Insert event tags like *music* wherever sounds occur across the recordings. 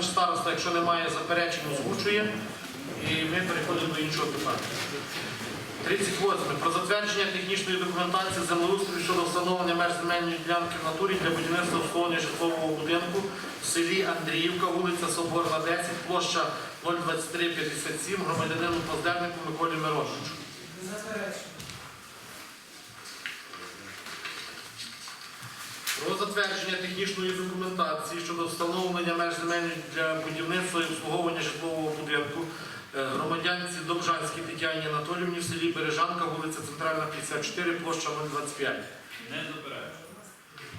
Іванович староста, якщо немає заперечень, озвучує. І ми переходимо до іншого питання. 38. Про затвердження технічної документації землеустрою щодо встановлення меж земельної ділянки в натурі для будівництва обслуговування житлового будинку в селі Андріївка, вулиця Соборна, 10, площа 02357, громадянину Поздернику Миколі Мирошичу. Про затвердження технічної документації щодо встановлення меж земельних для будівництва і обслуговування житлового будинку е, громадянці Добжанській Тетяні Анатоліївні в селі Бережанка, вулиця Центральна, 54, площа 025. Не заперечую.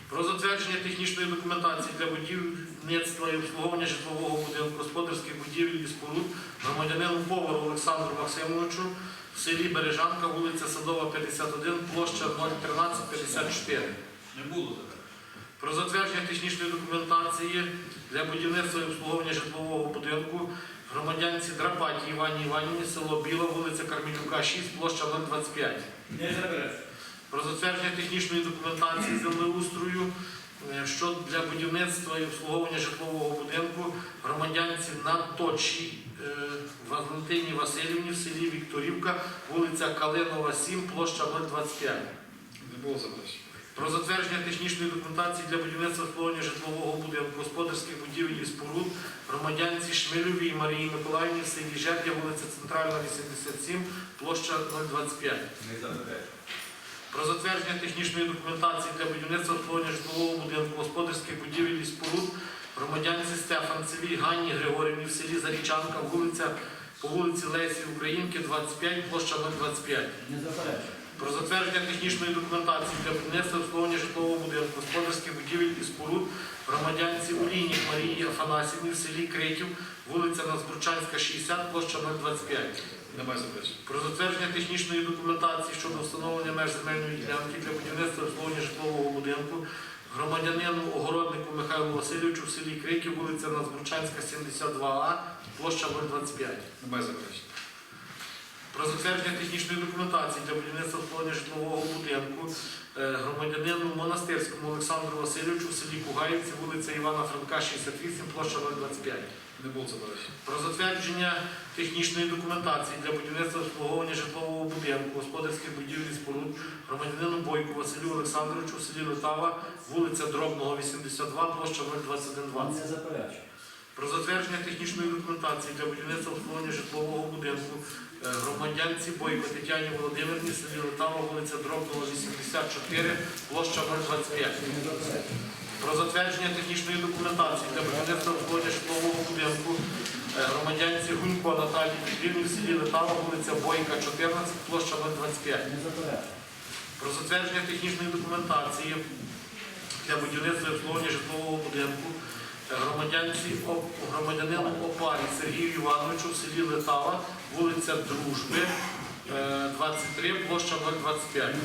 Про затвердження технічної документації для будівництва і обслуговування житлового будинку, господарських будівель і споруд громадянину Повару Олександру Максимовичу в селі Бережанка, вулиця Садова, 51, площа 01354. Не було заперечень. Про затвердження технічної документації для будівництва і обслуговування житлового будинку громадянці Драпаті Івані Іванівні, село Біла, вулиця Кармелюка, 6, площа 025. Не заперечую. Про затвердження технічної документації землеустрою е, що для будівництва і обслуговування житлового будинку громадянці Наточі е, Валентині Васильівні в селі Вікторівка, вулиця Калинова, 7, площа 025. Не було заперечень. Про затвердження технічної документації для будівництва обслуговування житлового будинку, господарських будівель і споруд громадянці Шмельовій Марії Миколаївні в селі Жердя, вулиця Центральна, 87, площа 025. Не заперечую. Про затвердження технічної документації для будівництва обслуговування житлового будинку, господарських будівель і споруд громадянці Стефанцевій Ганні Григорівні в селі Зарічанка, вулиця по вулиці Лесі Українки, 25, площа 025. Не заперечую. Про затвердження технічної документації для будівництва обслуговування житлового будинку, господарських будівель і споруд громадянці Улінік Марії Афанасівні в селі Криків, вулиця Назбурчанська, 60, площа 025. Немає заперечень. Про затвердження технічної документації щодо встановлення меж земельної ділянки для будівництва обслуговування житлового будинку громадянину огороднику Михайлу Васильовичу в селі Криків, вулиця Назбурчанська, 72А, площа 025. Немає заперечень. Про затвердження технічної документації для будівництва обслуговування житлового будинку е, громадянину Монастирському Олександру Васильовичу в селі Кугаївці, вулиця Івана Франка, 68, площа 025. Не було заперечень. Про затвердження технічної документації для будівництва обслуговування житлового будинку, господарських будівель і споруд громадянину Бойку Василю Олександровичу в селі Литава, вулиця Дробного, 82, площа 02120. Не заперечую. Про затвердження технічної документації для будівництва обслуговування житлового будинку е, громадянці Бойко Тетяні Володимирівні, селі Литава, вулиця Дробного, 84, площа 025. Про затвердження технічної документації для будівництва обслуговування житлового будинку е, громадянці Гунько Наталії Петрівні селі Литава, вулиця Бойка, 14, площа 025. Про затвердження технічної документації для будівництва і обслуговування житлового будинку громадянину Опарі Сергію Івановичу в селі Литава, вулиця Дружби, е, 23, площа 025.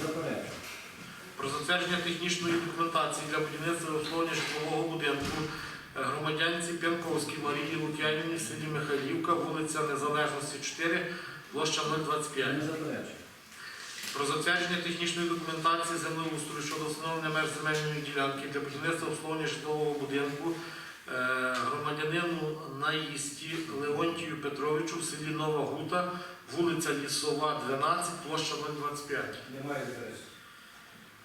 Про затвердження технічної документації для будівництва і обслуговування житлового будинку е, громадянці П'янковській Марії Лук'янівні в селі Михайлівка, вулиця Незалежності 4, площа 025. Про затвердження технічної документації землеустрою щодо встановлення меж земельної ділянки для будівництва обслуговування житлового будинку е, громадянину Наїсті Леонтію Петровичу в селі Нова Гута, вулиця Лісова, 12, площа 025. Немає заперечень.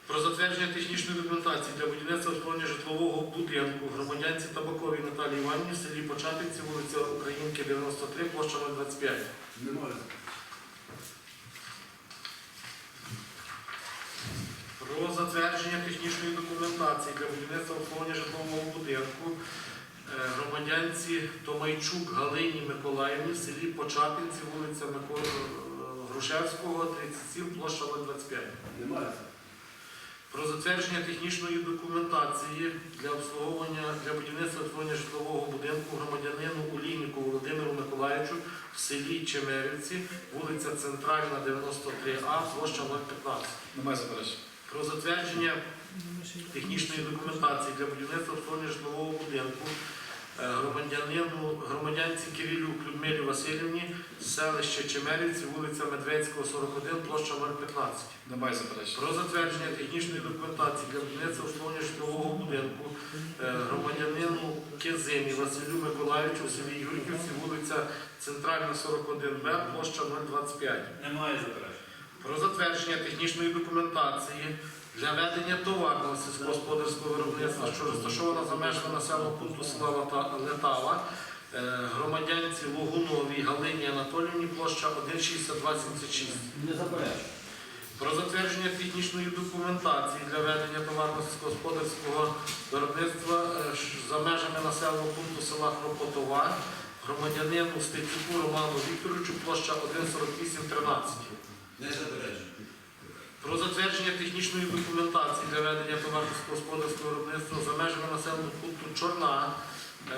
Про затвердження технічної документації для будівництва обслуговування житлового будинку громадянці Табаковій Наталії Іванівні в селі Початинці, вулиця Українки, 93, площа 025. Немає. Про затвердження технічної документації для будівництва обслуговування житлового будинку е, громадянці Томайчук Галині Миколаївні в селі Початинці, вулиця Миколи е, Грушевського, 37, площа 025. Немає. Про затвердження технічної документації для обслуговування для будівництва обслуговування житлового будинку громадянину Улійнику Володимиру Миколаївичу в селі Чемерівці, вулиця Центральна, 93А, площа 015. Немає заперечень. Про затвердження технічної документації для будівництва обслуговування житлового будинку е, громадянину, громадянці Кирилюк Людмилі Васильівні, селище Чемерівці, вулиця Медведського, 41, площа 015. Немає заперечень. Про затвердження технічної документації для будівництва обслуговування житлового будинку е, громадянину Кезині Василю Миколаївичу в селі Юрківці, вулиця Центральна 41Б, площа 025. Немає заперечень. Про затвердження технічної документації для ведення товарного сільськогосподарського виробництва, що розташовано за межами населеного пункту села Летава, е, громадянці Логуновій Галині Анатоліївні, площа 16276. Не заперечую. Про затвердження технічної документації для ведення товарно сільськогосподарського виробництва е, за межами населеного пункту села Хропотова, громадянину Стецюку Роману Вікторовичу, площа 14813. Не заперечень. Про затвердження технічної документації для ведення товарно-господарського виробництва за межами населеного пункту Чорна, е,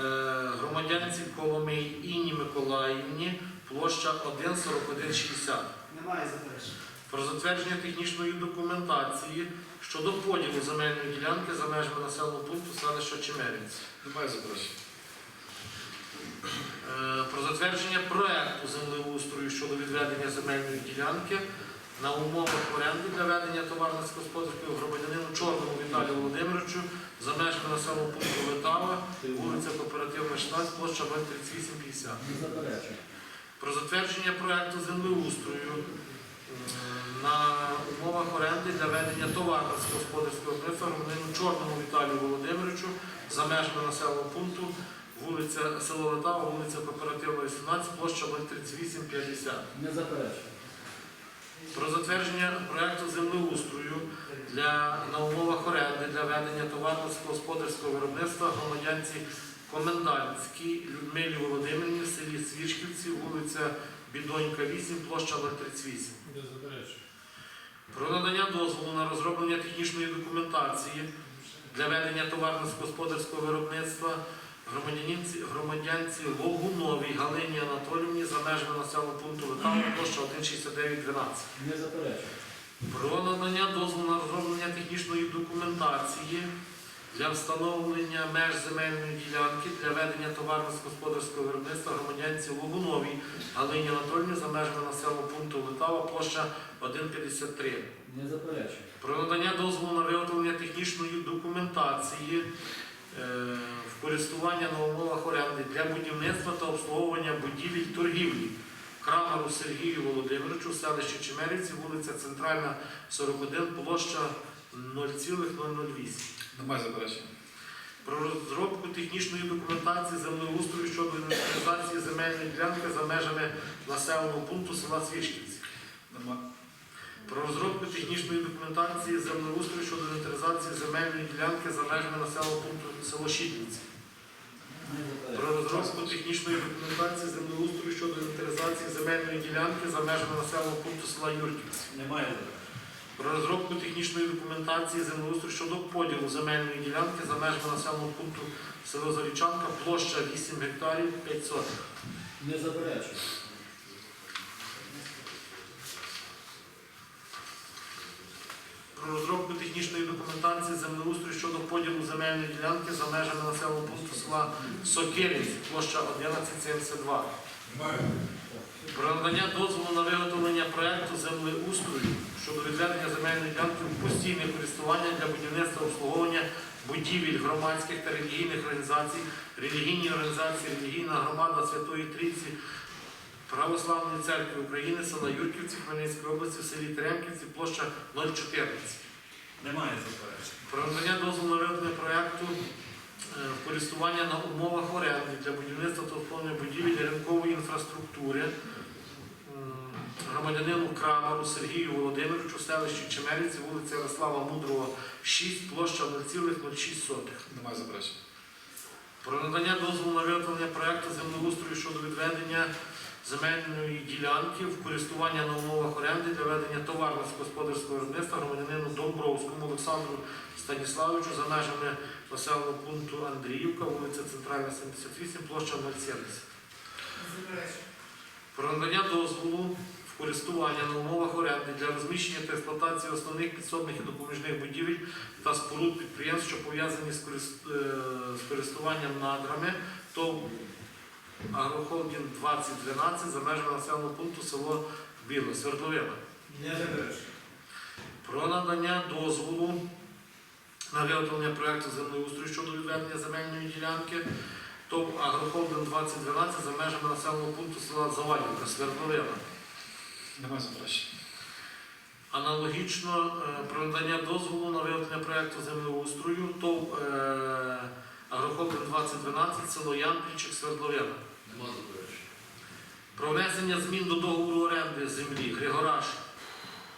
громадянці Коломий Інні Миколаївні, площа 14160. Немає заперечень. Про затвердження технічної документації щодо поділу земельної ділянки за межами населеного пункту селища Чемеринці. Немає заперечень. Е, Про затвердження проекту землеустрою щодо відведення земельної ділянки на умовах оренди для ведення товарно-господарського громадянину Чорному Віталію Володимировичу за межами населеного пункту Летава, вулиця Кооперативна 16, площа 03850. Не. Про затвердження проекту землеустрою на умовах оренди для ведення товарно-господарського виробництва громадянину Чорному Віталію Володимировичу за межами населеного пункту вулиця село Летава, вулиця Кооперативна 18, площа 03850. Не заперечую. Про затвердження проекту землеустрою для на умовах оренди для ведення товарно-господарського виробництва громадянці Комендантській Людмилі Володимирівні в селі Свічківці, вулиця Бідонька 8, площа 038. Про надання дозволу на розроблення технічної документації для ведення товарно-господарського виробництва громадянці, Логуновій Галині Анатоліївні за межами населеного пункту Летава, площа 16912. Не заперечую. Про надання дозволу на розроблення технічної документації для встановлення меж земельної ділянки для ведення товарно-господарського виробництва громадянці Логуновій Галині Анатольовні за межами населеного пункту Литава, площа 1,53. Не заперечую. Про надання дозволу на виготовлення технічної документації в користування на умовах оренди для будівництва та обслуговування будівель торгівлі. Крамару Сергію Володимировичу, селище Чемерівці, вулиця Центральна, 41, площа 0,008. Немає заперечень. Про розробку технічної документації землеустрою щодо інвентаризації земельної ділянки за межами населеного пункту села Свічківці. Нема. Про розробку технічної документації землеустрою щодо інвентаризації земельної ділянки за межами населеного пункту село. Не Про розробку технічної документації землеустрою щодо інвентаризації земельної ділянки за межами населеного пункту села Юрківці. Немає. Про розробку технічної документації землеустрою щодо поділу земельної ділянки за межами населеного пункту село Зарічанка, площа 8 гектарів 5 сотих. Не заперечую. Про розробку технічної документації землеустрою щодо поділу земельної ділянки за межами населеного пункту села Сокиринці, площа 1172. Про надання дозволу на виготовлення проекту землеустрою щодо відведення земельної ділянки в постійне користування для будівництва обслуговування будівель громадських та релігійних організацій, релігійні організації, релігійна громада Святої Трійці, Православної церкви України, села Юрківці, Хмельницької області, в селі Теремківці, площа 014. Немає заперечень. Про надання дозволу на виготовлення проекту е, в користування на умовах оренди для будівництва та обслуговування будівель ринкової інфраструктури громадянину Крамару Сергію Володимировичу, селищі Чемерівці, вулиця Ярослава Мудрого, 6, площа 0,06. Немає заперечень. Про надання дозволу на виготовлення проекту землеустрою щодо відведення земельної ділянки в користування на умовах оренди для ведення товарно-господарського виробництва громадянину Домбровському Олександру Станіславовичу за межами населеного пункту Андріївка, вулиця Центральна, 78, площа 070. Про надання дозволу в користування на умовах оренди для розміщення та експлуатації основних підсобних і допоміжних будівель та споруд підприємств, що пов'язані з е, користуванням надрами ТОВ Агрохолдінг 2012 за межами населеного пункту село Біле, Свердловина. Про надання дозволу на виготовлення проекту землеустрою щодо відведення земельної ділянки ТОВ Агрохолдинг 2012 за межами населеного пункту села Завалівка, Свердловина. Немає заперечень. Аналогічно е, про надання дозволу на виготовлення проекту землеустрою ТОВ Агрохолдинг 2012 село Ямпільчик, Свердловина. Нема заперечень. Про внесення змін до договору оренди землі Григораш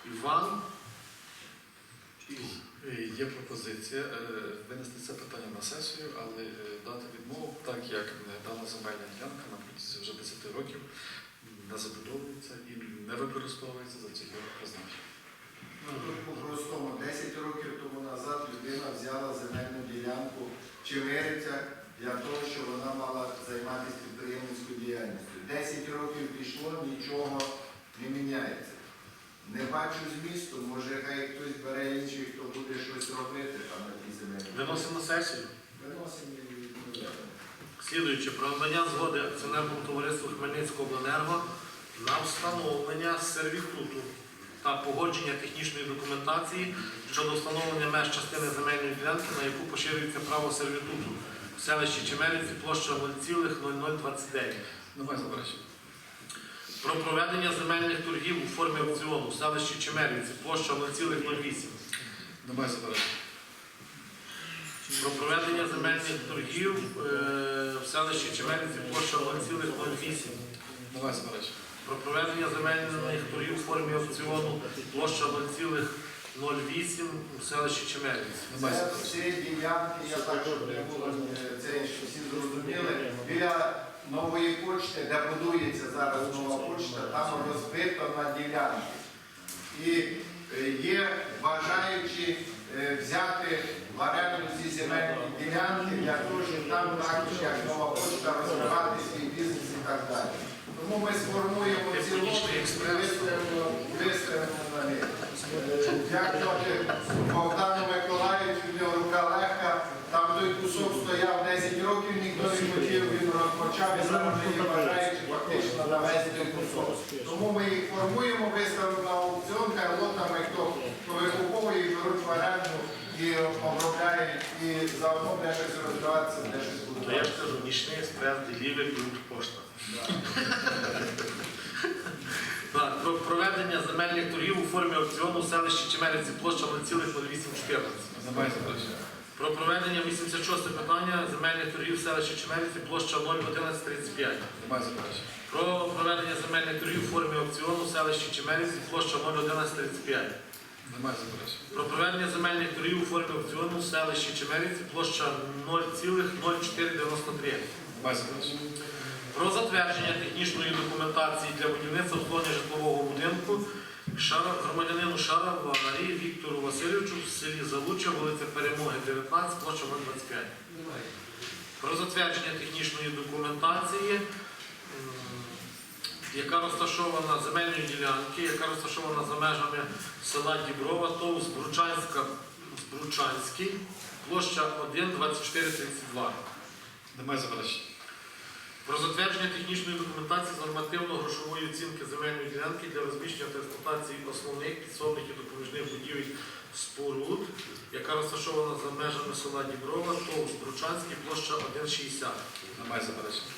Іван. Е, Є пропозиція е, винести це питання на сесію, але е, дати відмову, так як дана земельна ділянка на протязі вже 10 років не забудовується і не використовується за цільовим призначенням. Ну, тут по-простому, 10 років тому назад людина взяла земельну ділянку в Чемерицях для того, щоб вона мала займатися підприємницькою діяльністю. 10 років пішло, нічого не міняється. Не бачу змісту, може хай хтось бере інший, хто буде щось робити там на тій земельній. Виносимо сесію. Виносимо і. Слідуючи про надання згоди акціонерному товариству Хмельницького обленерго на встановлення сервітуту та погодження технічної документації щодо встановлення меж частини земельної ділянки, на яку поширюється право сервітуту в селищі Чемерівці площа 0,0029. Немає заперечень. Про проведення земельних торгів у формі аукціону в селищі Чемерівці площа 0,08. Немає заперечень. Про проведення земельних торгів е, в селищі Чемерівці площа 0,08. Немає заперечень. Про проведення земельних торгів у формі аукціону площа 0,08 у селищі Чемерівці. Це заперечень. всі ділянки, я так, щоб не було е, це, щоб всі зрозуміли, біля нової почти, де будується зараз нова почта, там розбито на ділянки. І е, є бажаючі е, взяти в оренду ці земельні ділянки для того, щоб там також як нова почта розвивати свій бізнес і так далі. Тому ми сформуємо ці лоти і виставимо, виставимо на них. Дякувати Богдану Миколаївичу, в нього рука легка. Там той кусок стояв 10 років, ніхто не хотів, він розпочав і зараз є бажаючи фактично на весь той кусок. Тому ми їх формуємо, виставимо на аукціон, хай лотами, хто, їх беруть в оренду і обробляють, і заодно буде щось розвиватися, буде щось То я ж кажу, нічний експрес, делівер, ключ, пошта. *laughs* Так, про проведення земельних торгів у формі аукціону в селищі Чемерівці площа 0,0814. Немає заперечень. Про проведення 86 питання земельних торгів в селищі Чемерівці площа 01135. Про проведення земельних торгів у формі аукціону в селищі Чемерівці площа 01135. Про проведення земельних торгів у формі аукціону в селищі Чемерівці площа 0,0493. Про затвердження технічної документації для будівництва обслуговування житлового будинку громадянину Шараварі Віктору Васильовичу в селі Залуччя, вулиця Перемоги, 19, площа 025. Про затвердження технічної документації, яка розташована земельної ділянки, яка розташована за межами села Діброва, ТОВ Збручанський, площа 1, 24, 32. Немає заперечень. Про затвердження технічної документації з нормативно-грошової оцінки земельної ділянки для розміщення та експлуатації основних підсобних і допоміжних будівель споруд, яка розташована за межами села Діброва, ТОВ Збручанський, площа 1,60. Немає заперечень.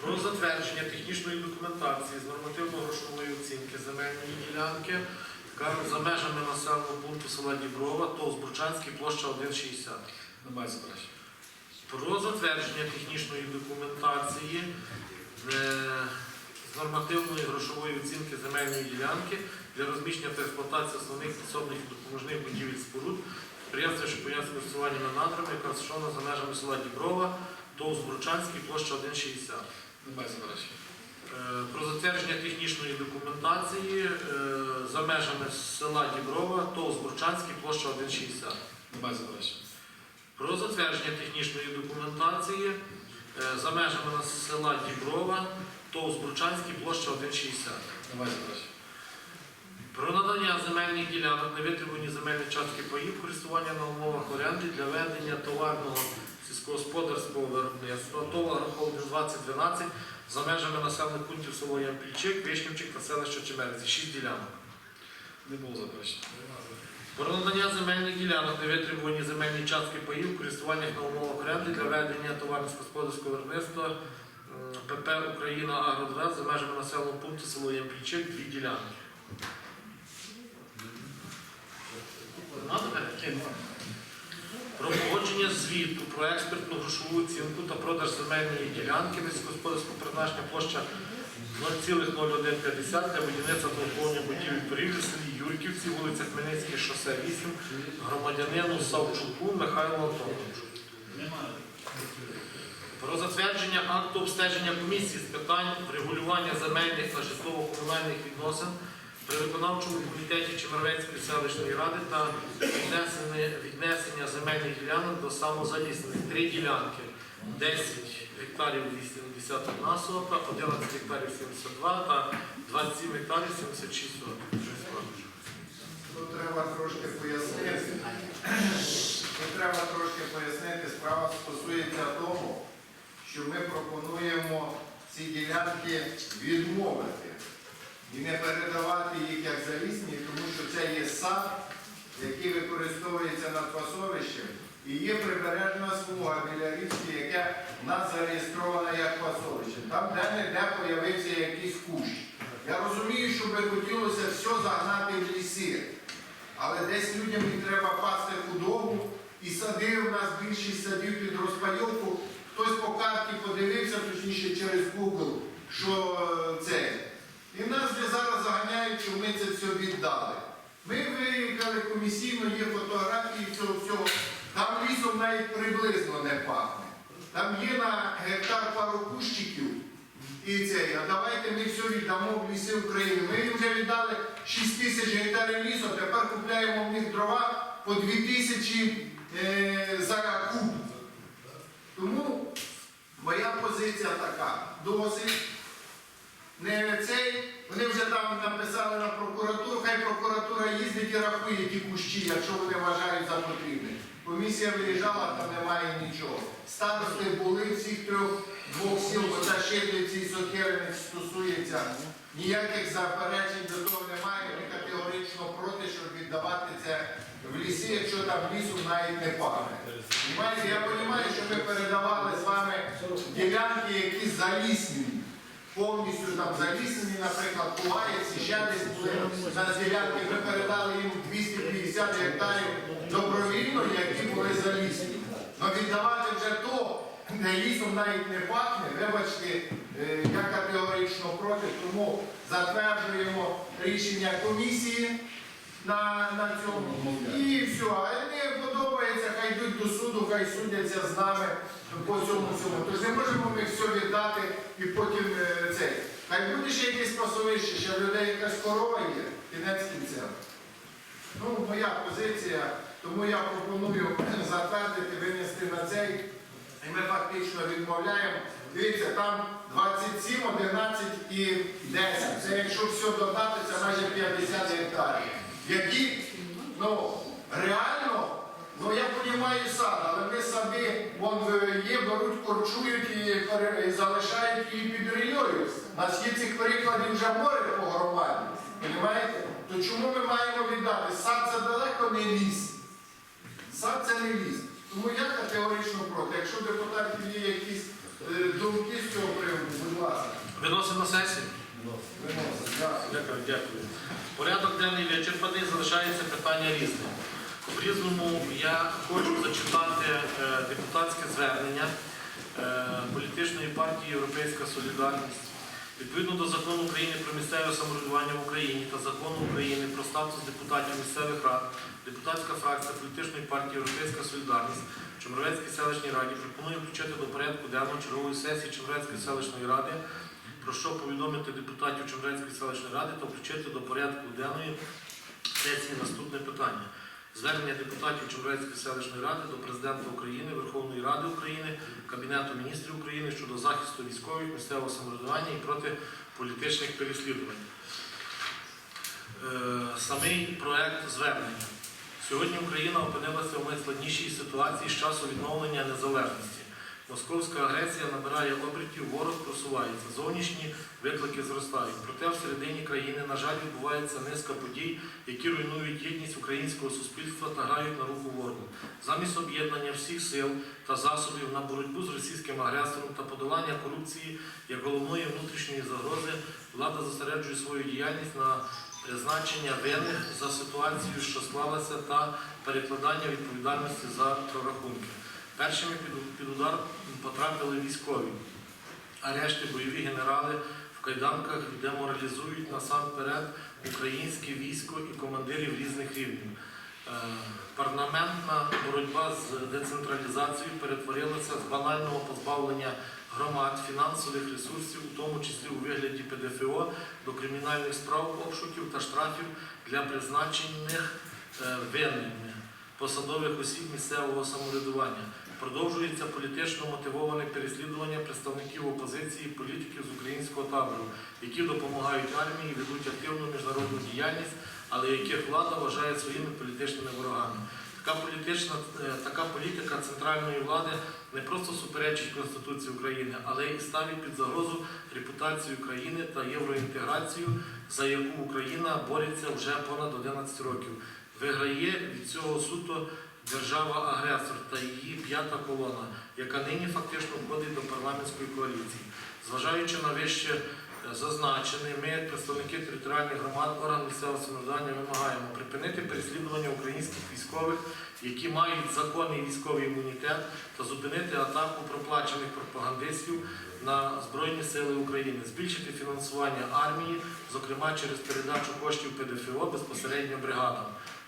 Про затвердження технічної документації з нормативно-грошової оцінки земельної ділянки, за межами населеного пункту села Діброва, ТОВ Збручанський, площа 1,60. Немає заперечень. Про затвердження технічної документації е, з нормативної грошової оцінки земельної ділянки для розміщення та експлуатації основних підсобних і допоможних будівель споруд, підприємства, що пояснює користування на надрами, яка розташована за межами села Діброва, ТОВ Збручанський, площа 1,60. Немає заперечень. Е, Про затвердження технічної документації е, за межами села Діброва, ТОВ Збручанський, площа 1,60. Про затвердження технічної документації е, за межами села Діброва, ТОВ Збручанський, площа 1,60. Немає заперечень. Про надання земельних ділянок на витребувані земельні частки паїв користування на умовах оренди для ведення товарного сільськогосподарського виробництва ТОВ «Агрохолдинг 2012 за межами населених пунктів село Ямпільчик, Вишнівчик та селища Чемерці. 6 ділянок. Не було заперечень. Про надання земельних ділянок на витребувані земельні частки паїв користування на умовах оренди для ведення товарно-господарського виробництва ПП Україна Агродвест за межами населеного пункту село Ямпільчик, дві ділянки. Про погодження звіту про експертну грошову оцінку та продаж земельної ділянки низькогосподарського призначення площа 0,0150 для будівництва обслуговування будівель торгівлі Юрківці, вулиця Хмельницький, шосе 8, громадянину Савчуку Михайлу Антоновичу. Про затвердження акту обстеження комісії з питань регулювання земельних та житлово-комунальних відносин при виконавчому комітеті Чемеровецької селищної ради та віднесення, віднесення земельних ділянок до самозалісних. Три ділянки. 10 гектарів 81 сота, 11 гектарів 72 та 27 гектарів 76 соток. Тут треба трошки пояснити. Тут треба трошки пояснити, справа стосується того, що ми пропонуємо ці ділянки відмовити і не передавати їх як залісні, тому що це є сад, який використовується над пасовищем, і є прибережна смуга біля річки, яка в нас зареєстрована як пасовище. Там де-не-де появився якийсь кущ. Я розумію, що би хотілося все загнати в ліси. Але десь людям і треба пасти худобу, і сади у нас більшість садів під розпайовку. Хтось по карті подивився, точніше через Google, що е, це. І нас вже зараз заганяють, що ми це все віддали. Ми виїхали комісійно, є фотографії цього всього. Там лісом навіть приблизно не пахне. Там є на гектар пару кущиків. І це, а давайте ми все віддамо в ліси України. Ми їм вже віддали 6 тисяч гектарів лісу, тепер купляємо в них дрова по 2 тисячі е, за куб. Тому моя позиція така. Досить. Не цей, вони вже там написали на прокуратуру, хай прокуратура їздить і рахує ті кущі, якщо вони вважають за потрібне. Комісія виїжджала, там немає нічого. Старости були всіх трьох двох сіл, бо та Щедрівці і Сокирини стосується. Ніяких заперечень до того немає. Ми категорично проти, щоб віддавати це в ліси, якщо там лісу навіть не пахне. Я розумію, що ми передавали з вами ділянки, які залісні. Повністю там залісені, наприклад, Куваєць, ще десь були на ділянки, ми передали їм 250 гектарів добровільно, які були залісні. Но віддавати вже то, де лісом навіть не пахне, вибачте, е, я категорично проти, тому затверджуємо рішення комісії на, на цьому. І все. А не подобається, хай йдуть до суду, хай судяться з нами по цьому всьому. Тож не можемо ми все віддати і потім е, цей. Хай буде ще якесь пасовище, ще в людей якась корова є, кінець кінцем. Ну, моя позиція, тому я пропоную *clears throat* затвердити, винести на цей. І ми фактично відмовляємо. Дивіться, там 27, 11 і 10. Це якщо все додати, це майже 50 гектарів. Які, ну, реально, ну я розумію сад, але ми сади, вон є, беруть, корчують і, і залишають її під рільою. У нас є цих прикладів вже море по громаді. То чому ми маємо віддати? Сад це далеко не ліс. Сад це не ліс. Тому я категорично проти. Якщо депутатів є якісь е, думки з цього приводу, будь ласка, Виносимо на сесію. Дякую. Дякую, дякую. Порядок денний вичерпаний, залишається питання різне. В різному я хочу зачитати е, депутатське звернення е, політичної партії Європейська Солідарність. Відповідно до закону України про місцеве самоврядування в Україні та закону України про статус депутатів місцевих рад, депутатська фракція політичної партії Європейська Солідарність в Чемеровецькій селищній раді пропонує включити до порядку денного чергової сесії Чемеровецької селищної ради про що повідомити депутатів Чемерецької селищної ради та включити до порядку денної сесії наступне питання. Звернення депутатів Чемерецької селищної ради до Президента України, Верховної Ради України, Кабінету міністрів України щодо захисту військових, місцевого самоврядування і проти політичних переслідувань. самий проект звернення. Сьогодні Україна опинилася в найскладнішій ситуації з часу відновлення незалежності. Московська агресія набирає обертів, ворог просувається, зовнішні виклики зростають. Проте всередині країни, на жаль, відбувається низка подій, які руйнують єдність українського суспільства та грають на руку ворогу. Замість об'єднання всіх сил та засобів на боротьбу з російським агресором та подолання корупції як головної внутрішньої загрози, влада зосереджує свою діяльність на призначення винних за ситуацію, що склалася, та перекладання відповідальності за прорахунки. Першими під удар потрапили військові. Арешти бойові генерали в кайданках деморалізують насамперед українське військо і командирів різних рівнів. Е, Парламентна боротьба з децентралізацією перетворилася з банального позбавлення громад фінансових ресурсів, у тому числі у вигляді ПДФО, до кримінальних справ, обшуків та штрафів для призначених е, винними посадових осіб місцевого самоврядування. Продовжується політично мотивоване переслідування представників опозиції, політиків з українського табору, які допомагають армії, ведуть активну міжнародну діяльність, але яких влада вважає своїми політичними ворогами. Така політична е, така політика центральної влади не просто суперечить Конституції України, але й ставить під загрозу репутацію країни та євроінтеграцію, за яку Україна бореться вже понад 11 років. Виграє від цього суто держава-агресор та її п'ята колона, яка нині фактично входить до парламентської коаліції. Зважаючи на вище е, зазначене, ми, представники територіальних громад, орган місцевого самоврядування, вимагаємо припинити переслідування українських військових, які мають законний військовий імунітет, та зупинити атаку проплачених пропагандистів на Збройні Сили України, збільшити фінансування армії, зокрема через передачу коштів ПДФО безпосередньо бригадам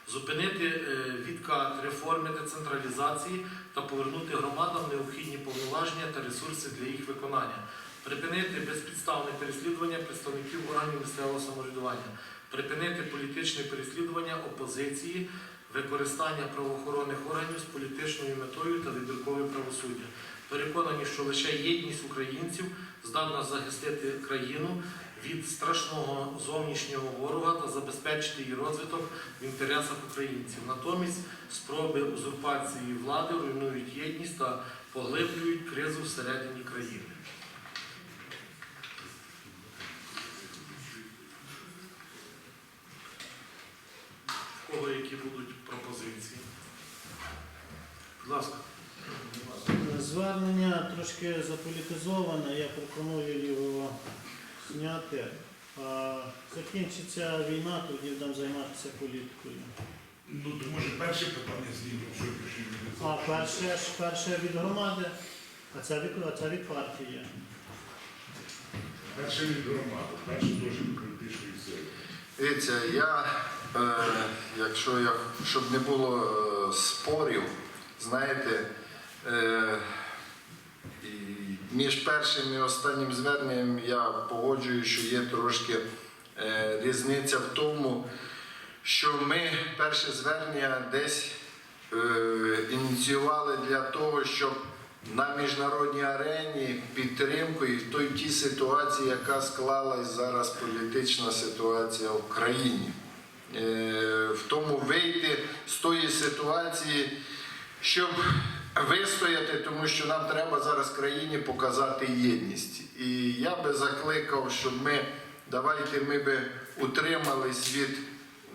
зупинити е, відкат реформи децентралізації та повернути громадам необхідні повноваження та ресурси для їх виконання, припинити безпідставне переслідування представників органів місцевого самоврядування, припинити політичне переслідування опозиції, використання правоохоронних органів з політичною метою та вибіркове правосуддя. Переконані, що лише єдність українців здатна захистити країну від страшного зовнішнього ворога та забезпечити її розвиток в інтересах українців. Натомість спроби узурпації влади руйнують єдність та поглиблюють кризу всередині країни. В кого які будуть пропозиції? Будь ласка. Звернення трошки заполітизоване, я пропоную його зняти. А закінчиться війна, тоді будемо займатися політикою. Ну, то може перше питання знімемо, що пишемо. А перше ж перше від громади, а це від, а це від партії. Перше від громади, перше теж від політичної сили. Дивіться, я, е, якщо я, щоб не було е, спорів, знаєте, е, між першим і останнім зверненням я погоджую, що є трошки е, різниця в тому, що ми перше звернення десь е, ініціювали для того, щоб на міжнародній арені підтримку і в той тій ситуації, яка склалась зараз політична ситуація в країні. Е, В тому вийти з тої ситуації, щоб вистояти, тому що нам треба зараз країні показати єдність. І я би закликав, щоб ми давайте ми би утримались від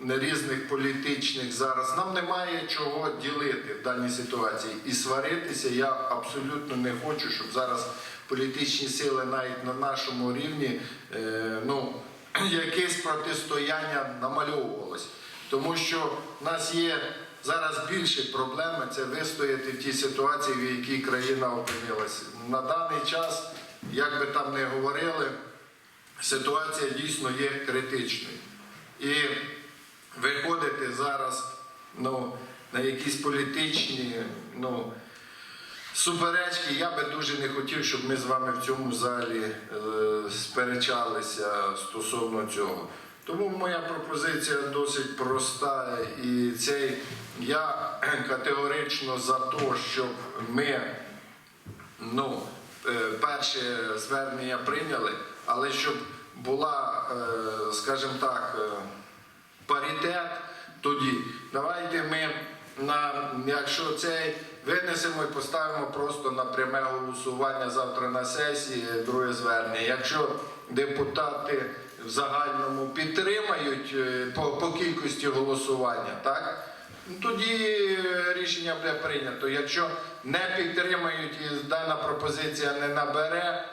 різних політичних зараз. Нам немає чого ділити в даній ситуації. І сваритися я абсолютно не хочу, щоб зараз політичні сили навіть на нашому рівні е, ну, *clears throat* якесь протистояння намальовувалось. Тому що в нас є зараз більші проблеми це вистояти в тій ситуації, в якій країна опинилася. На даний час, як би там не говорили, ситуація дійсно є критичною. І виходити зараз ну, на якісь політичні ну, суперечки, я би дуже не хотів, щоб ми з вами в цьому залі е, сперечалися стосовно цього. Тому моя пропозиція досить проста. І цей я категорично за те, щоб ми ну, е, перше звернення прийняли, але щоб була, е, скажімо так, е, паритет, тоді давайте ми на якщо цей винесемо і поставимо просто на пряме голосування завтра на сесії, друге звернення. Якщо депутати в загальному підтримають е, по, по кількості голосування, так? Ну, Тоді е, рішення буде прийнято. Якщо не підтримають і дана пропозиція не набере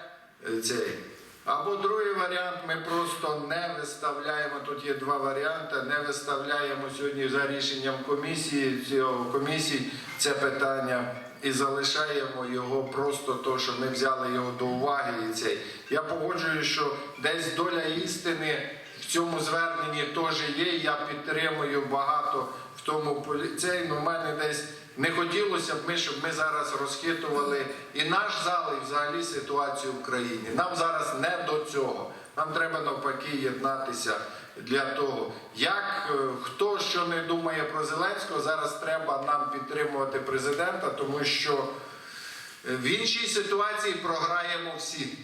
е, цей. Або другий варіант, ми просто не виставляємо. Тут є два варіанти. Не виставляємо сьогодні за рішенням комісії цього комісії це питання і залишаємо його просто то, що ми взяли його до уваги. І цей. Я погоджую, що десь доля істини в цьому зверненні теж є. Я підтримую багато в тому полі- цей, ну, в мене десь не хотілося б ми, щоб ми зараз розхитували і наш зал, і взагалі ситуацію в країні. Нам зараз не до цього. Нам треба навпаки єднатися для того, як е, хто що не думає про Зеленського, зараз треба нам підтримувати президента, тому що е, в іншій ситуації програємо всі.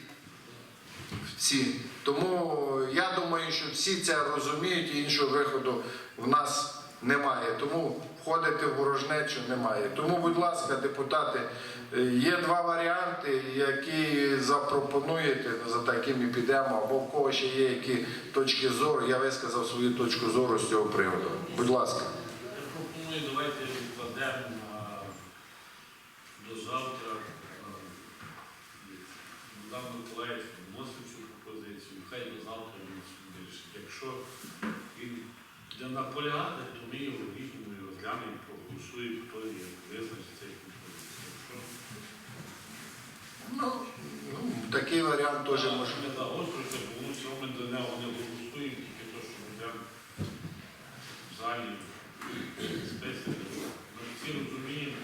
Всі. Тому я думаю, що всі це розуміють і іншого виходу в нас немає. Тому входити в ворожнечу немає. Тому, будь ласка, депутати, е, є два варіанти, які запропонуєте, за такими підемо, або в кого ще є які точки зору. Я висказав свою точку зору з цього приводу. Будь ласка. Я пропоную, давайте відкладемо до завтра. Богдан Миколаївич вносив цю пропозицію, хай до завтра вирішить. Якщо буде наполягати, то ми його візьмемо і розглянемо, проголосуємо, хто є, визначить цей компроміс. Ну, такий варіант теж може. не загострюється, тому що ми до нього не голосуємо, тільки то, що ми йдемо в залі списати. Ми всі розуміємо,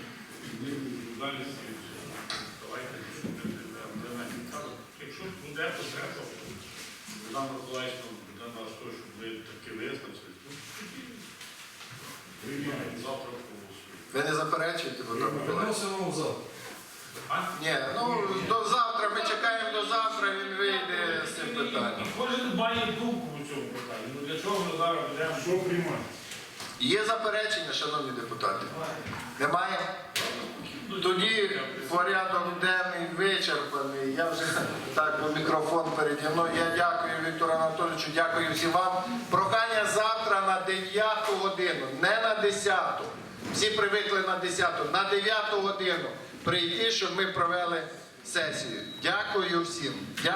ми відповідальності і все. Давайте щоб ми не не Якщо буде потреба, Богдан Миколаївич нам буде наш той, щоб ми таки визначили, то тоді приймаємо завтра проголосуємо. Ви не заперечуєте, Виносимо в зал. Ні, ну до завтра, ми чекаємо до завтра, він вийде з цим питанням. Кожен має думку у цьому питанні. Ну для чого ми зараз будемо? Що приймати? Є заперечення, шановні депутати? Немає? Тоді порядок денний вичерпаний. Я вже так, бо мікрофон переді мною. Я дякую Віктору Анатолійовичу, дякую всім вам. Прохання завтра на 9 годину, не на 10. Всі привикли на 10, на 9 годину прийти, щоб ми провели сесію. Дякую всім.